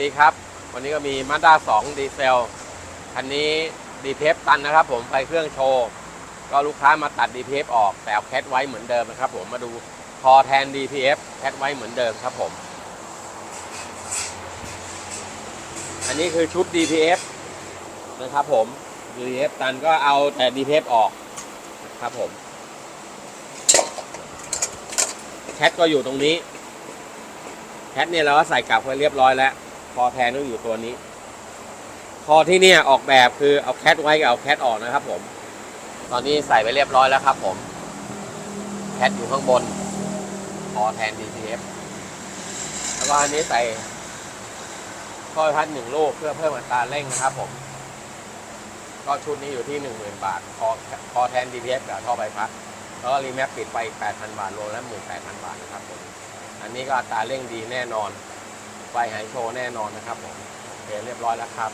ดีครับ วันนี้ก็มี Mazda 2 ดีเซล คันนี้ดีเทปตันนะครับผมไปเครื่องโชว์ ก็ลูกค้ามาตัดดีเทปออก แต่เอาแคทไว้เหมือนเดิมนะครับผมมาดูคอแทน DPF แคทไว้เหมือนเดิมครับผม อันนี้คือชุด DPF นะครับผม DPF ตันก็เอาแต่ DPF ออกครับผม แคทก็อยู่ตรงนี้ แคทเนี่ยเราก็ใส่กลับไว้เรียบร้อยแล้ว อแทนต้องอยู่ตัวนี้ คอที่เนี่ยออกแบบคือเอาแคทไว้กับเอาแคทออกนะครับ ผม ตอนนี้ใส่ไปเรียบร้อยแล้วครับ ผม แคทอยู่ข้างบน คอแทน DTF แล้วก็อันนี้ใส่ข้อพัดหนึ่งลูกเพื่อเพิ่มอัตราเร่งนะครับ ผม ก็ชุดนี้อยู่ที่หนึ่งหมื่นบาท คอคอแทน DTF กับท่อใบพัดแล้วก็รีแมปปิดไปอีก8,000 บาทรวมแล้ว 18,000 บาทนะครับผม อันนี้ก็อัตราเร่งดีแน่นอน ไฟหายโชว์แน่นอนนะครับผมโอเคเรียบร้อยแล้วครับ